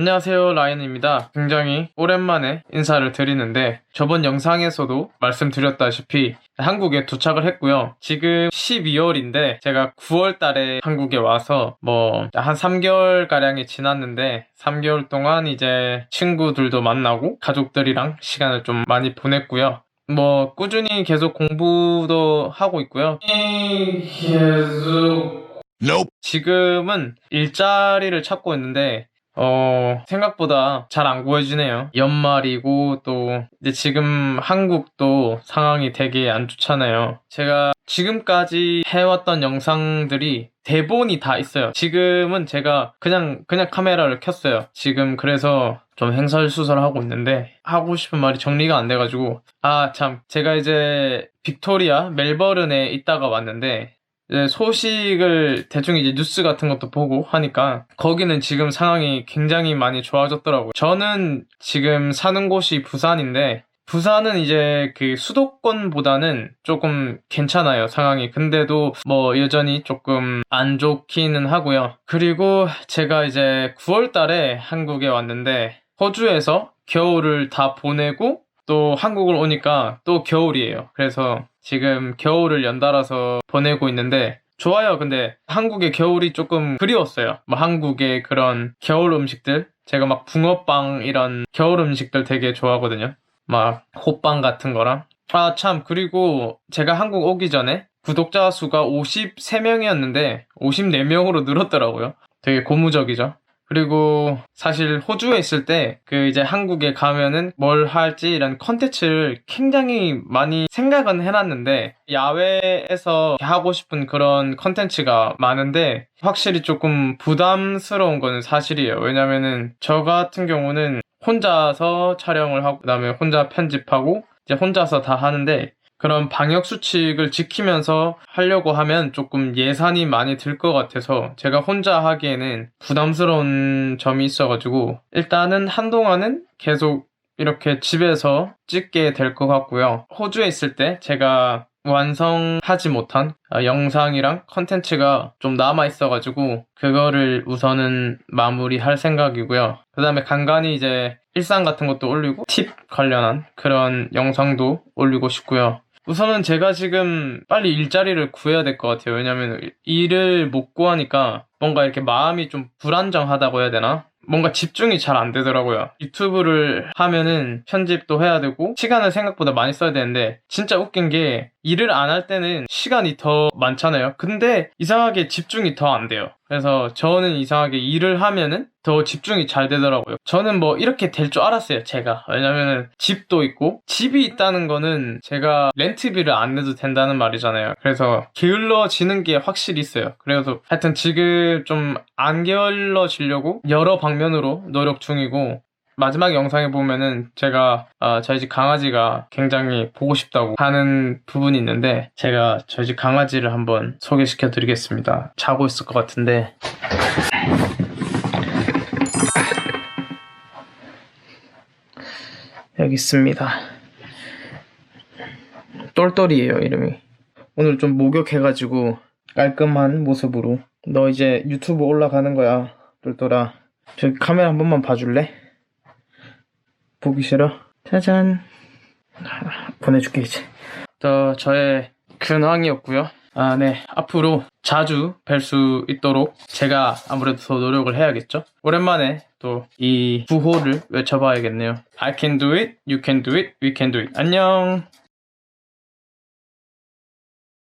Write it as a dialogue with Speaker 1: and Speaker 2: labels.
Speaker 1: 안녕하세요 라이언입니다. 굉장히 오랜만에 인사를 드리는데 저번 영상에서도 말씀드렸다시피 한국에 도착을 했고요. 지금 12월인데 제가 9월 달에 한국에 와서 뭐 한 3개월 가량이 지났는데 3개월 동안 이제 친구들도 만나고 가족들이랑 시간을 좀 많이 보냈고요. 뭐 꾸준히 계속 공부도 하고 있고요. 계속
Speaker 2: Nope.
Speaker 1: 지금은 일자리를 찾고 있는데 어 생각보다 잘 안 구해지네요. 연말이고 또 이제 지금 한국도 상황이 되게 안 좋잖아요. 제가 지금까지 해왔던 영상들이 대본이 다 있어요. 지금은 제가 그냥 그냥 카메라를 켰어요. 지금 그래서 좀 행설수설하고 있는데 하고 싶은 말이 정리가 안 돼가지고 아 참 제가 이제 빅토리아 멜버른에 있다가 왔는데 소식을 대충 이제 뉴스 같은 것도 보고 하니까 거기는 지금 상황이 굉장히 많이 좋아졌더라고요. 저는 지금 사는 곳이 부산인데 부산은 이제 그 수도권보다는 조금 괜찮아요 상황이 근데도 뭐 여전히 조금 안 좋기는 하고요 그리고 제가 이제 9월 달에 한국에 왔는데 호주에서 겨울을 다 보내고 또 한국을 오니까 또 겨울이에요. 그래서 지금 겨울을 연달아서 보내고 있는데 좋아요. 근데 한국의 겨울이 조금 그리웠어요. 뭐 한국의 그런 겨울 음식들 제가 막 붕어빵 이런 겨울 음식들 되게 좋아하거든요. 막 호빵 같은 거랑 아 참 그리고 제가 한국 오기 전에 구독자 수가 53명이었는데 54명으로 늘었더라고요. 되게 고무적이죠. 그리고 사실 호주에 있을 때 그 이제 한국에 가면은 뭘 할지 이런 컨텐츠를 굉장히 많이 생각은 해놨는데 야외에서 하고 싶은 그런 컨텐츠가 많은데 확실히 조금 부담스러운 거는 사실이에요. 왜냐면은 저 같은 경우는 혼자서 촬영을 하고 그다음에 혼자 편집하고 이제 혼자서 다 하는데 그런 방역 수칙을 지키면서 하려고 하면 조금 예산이 많이 들 것 같아서 제가 혼자 하기에는 부담스러운 점이 있어가지고 일단은 한동안은 계속 이렇게 집에서 찍게 될 것 같고요. 호주에 있을 때 제가 완성하지 못한 아, 영상이랑 컨텐츠가 좀 남아 있어가지고 그거를 우선은 마무리할 생각이고요. 그 다음에 간간히 이제 일상 같은 것도 올리고 팁 관련한 그런 영상도 올리고 싶고요. 우선은 제가 지금 빨리 일자리를 구해야 될 것 같아요. 왜냐면 일을 못 구하니까 뭔가 이렇게 마음이 좀 불안정하다고 해야 되나? 뭔가 집중이 잘 안 되더라고요. 유튜브를 하면은 편집도 해야 되고 시간을 생각보다 많이 써야 되는데 진짜 웃긴 게 일을 안 할 때는 시간이 더 많잖아요. 근데 이상하게 집중이 더 안 돼요. 그래서 저는 이상하게 일을 하면은 더 집중이 잘 되더라고요. 저는 뭐 이렇게 될 줄 알았어요, 제가. 왜냐면은 집도 있고 집이 있다는 거는 제가 렌트비를 안 내도 된다는 말이잖아요. 그래서 게을러지는 게 확실히 있어요. 그래서 하여튼 지금 좀 안 게을러지려고 여러 방면 으로 노력 중이고 마지막 영상에 보면은 제가 아, 저희 집 강아지가 굉장히 보고 싶다고 하는 부분이 있는데 제가 저희 집 강아지를 한번 소개시켜 드리겠습니다. 자고 있을 것 같은데 여기 있습니다. 똘똘이에요 이름이. 오늘 좀 목욕해가지고 깔끔한 모습으로 너 이제 유튜브 올라가는 거야 똘똘아. 저기 카메라 한 번만 봐줄래? 보기 싫어? 짜잔. 아, 보내줄게, 이제. 저, 저의 근황이었고요 아, 네. 앞으로 자주 뵐 수 있도록 제가 아무래도 더 노력을 해야겠죠? 오랜만에 또 이 구호를 외쳐봐야겠네요. I can do it, you can do it, we can do it. 안녕!